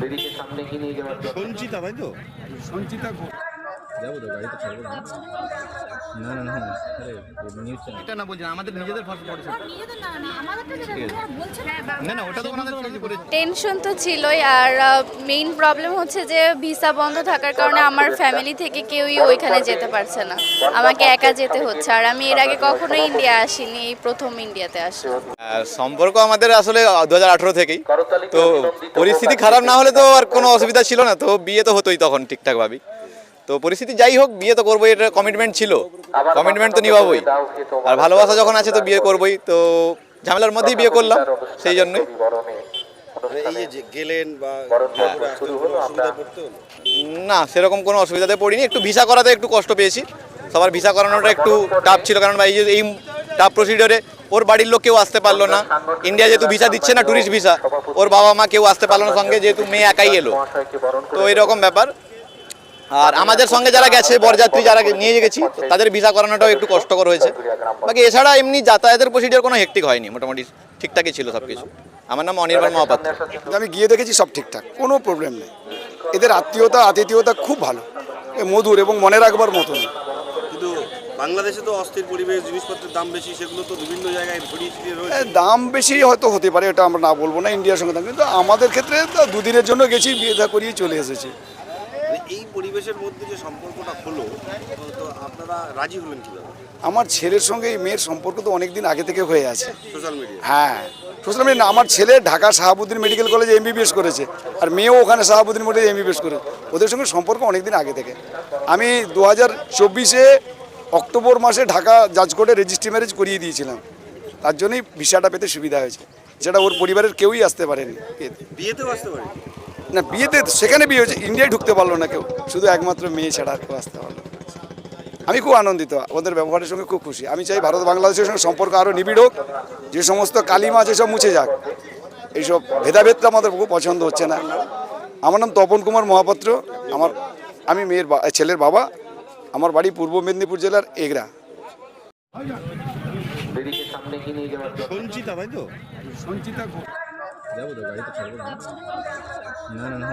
বেরিকে সামনে কি নিয়ে যাওয়ার সঞ্চিতা তাই তো? সঞ্চিতা যাব তো গাড়িতে ছাড়বো না না না নিউজ চ্যানেল এটা না বলছেন আমাদের নিজেদের ফার্স্ট পড়েছে। না না ওটা তো ওনাদের টেনশন তো ছিলই আর মেইন প্রবলেম হচ্ছে যে ভিসা বন্ধ থাকার কারণে আমার ফ্যামিলি থেকে কেউই ওইখানে যেতে পারছে না। আমাকে একা যেতে হচ্ছে আর আমি এর আগে কখনো ইন্ডিয়া আসিনি এই প্রথম ইন্ডিয়াতে আসি সম্পর্ক আমাদের আসলে দু হাজার আঠেরো থেকেই। তো পরিস্থিতি খারাপ না হলে তো আর কোনো অসুবিধা ছিল না তো বিয়ে তো হতোই তখন ঠিকঠাকভাবেই তো পরিস্থিতি যাই হোক বিয়ে তো করবোই এটা কমিটমেন্ট ছিল। কমিটমেন্ট তো নিভাবই। আর ভালোবাসা যখন আছে তো বিয়ে করবোই। তো ঝামেলার মধ্যেই বিয়ে করলাম সেই জন্যই। না সেরকম কোনো অসুবিধাতে পড়িনি। একটু ভিসা করাতে একটু কষ্ট পেয়েছি। সবার ভিসা করানোটা একটু টাফ ছিল কারণ এই যে এই টাফ প্রসিডিওরে ওর বাড়ির লোক কেউ আসতে পারল না। ইন্ডিয়া যেহেতু ভিসা দিচ্ছে না ট্যুরিস্ট ভিসা ওর বাবা মা কেউ আসতে পারল না সঙ্গে যেহেতু মেয়ে একাই এলো। তো এরকম ব্যাপার। আর আমাদের সঙ্গে যারা গেছে বরযাত্রী যারা নিয়ে গেছি তাদের ভিসা করানোটাও একটু কষ্টকর হয়েছে। বাকি এছাড়া এমনি যাতায়াতের প্রসিডিওর কোনো হেক্টিক হয়নি মোটামুটি ঠিকঠাকই ছিল সব কিছু আমার নাম অনির্বাণ মহাপাত্র। আমি গিয়ে দেখেছি সব ঠিকঠাক কোনো প্রবলেম নেই। এদের আত্মীয়তা আতিথেয়তা খুব ভালো। এ মধুর এবং মনে রাখবার মতন কিন্তু বাংলাদেশে তো অস্থির পরিবেশ জিনিসপত্রের দাম বেশি সেগুলো তো বিভিন্ন জায়গায় দাম বেশি হয়তো হতে পারে এটা আমরা না বলব না ইন্ডিয়ার সঙ্গে দাম। কিন্তু আমাদের ক্ষেত্রে তো দুদিনের জন্য গেছি বিয়ে থা করিয়ে চলে এসেছি। এই পরিবেশের মধ্যে যে সম্পর্কটা হলো তো- আপনারা রাজি হলেন কীভাবে? আমার ছেলের সঙ্গে এই মেয়ের সম্পর্ক তো অনেক দিন আগে থেকে হয়ে আছে। Social media. হ্যাঁ সোশ্যাল মিডিয়া আমার ছেলে ঢাকা শাহাবুদ্দিন মেডিকেল কলেজে এমবিবিএস করেছে আর মেয়েও ওখানে শাহাবুদ্দিন মেডিকেল এমবিবিএস করেছে ওদের সঙ্গে সম্পর্ক অনেক দিন আগে থেকে। আমি দু হাজার চব্বিশে অক্টোবর মাসে ঢাকা জাজ কোর্টে রেজিস্ট্রি ম্যারেজ করিয়ে দিয়েছিলাম। তার জন্যই ভিসাটা পেতে সুবিধা হয়েছে। যেটা ওর পরিবারের কেউই আসতে পারেনি। বিয়েতেও আসতে পারে না বিয়েতে সেখানে বিয়ে হয়েছে ইন্ডিয়ায় ঢুকতে পারল না কেউ। শুধু একমাত্র মেয়ে ছাড়া আর কেউ আসতে পারল আমি খুব আনন্দিত ওদের ব্যবহারের সঙ্গে খুব খুশি। আমি চাই ভারত বাংলাদেশের সঙ্গে সম্পর্ক আরও নিবিড় হোক যে সমস্ত কালিমা যেসব মুছে যাক এইসব ভেদাভেদটা আমাদের খুব পছন্দ হচ্ছে না। আমার নাম তপন কুমার মহাপাত্র আমার আমি মেয়ের ছেলের বাবা আমার বাড়ি পূর্ব মেদিনীপুর জেলার এগরা। সঞ্চিতা তাই তো? সঞ্চিতা তো না না না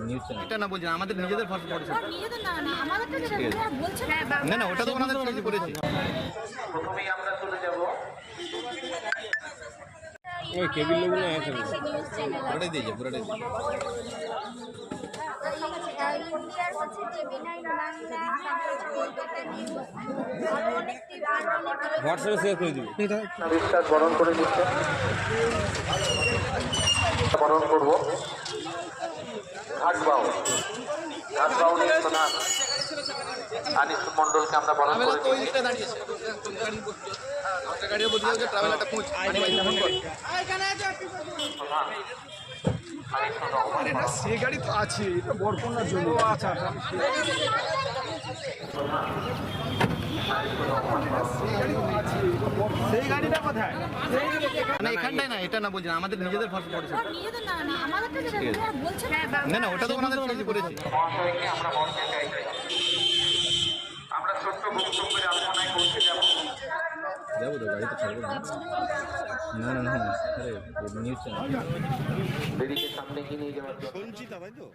নিউজ চ্যানেল এটা না বলছি আমাদের নিজেদের ফার্স্ট পড়েছে নিজেদের না না যেটা বলছে না। না না ওটা তো ওনাদের চয়েস করেছে। প্রথমেই আমরা চলে যাব। ওই কেবিল লোকগুলো আছে। পুরোটাই দিয়েছে পুরোটাই হচ্ছে বাংলা কলকাতা নিউজ আরও অনেক হোয়াটসঅ্যাপে শেয়ার করে দিবি। বিশ্বাস বরণ করে নিচ্ছে। বরণ করব। ঘাটবাউ। ঘাটবাউ নিয়ে শোনা আনিস মন্ডলকে আমরা বরণ করে নিচ্ছি সে গাড়ি তো আছে এটা বরকন্যার জন্য আচ্ছা না এখানটায় না এটা না বলছেন আমাদের নিজেদের ফার্স্ট পড়েছে না না আমাদেরটা যেটা ওরা বলছে না না না ওটা তো ওনাদের আমরা মঞ্চে চাইছি আমরা যাব তো গাড়িতে ছাড়বো না। না না নিউজ চ্যানেল সামনে এগিয়ে নিয়ে যাওয়ার সঞ্চিতা তো?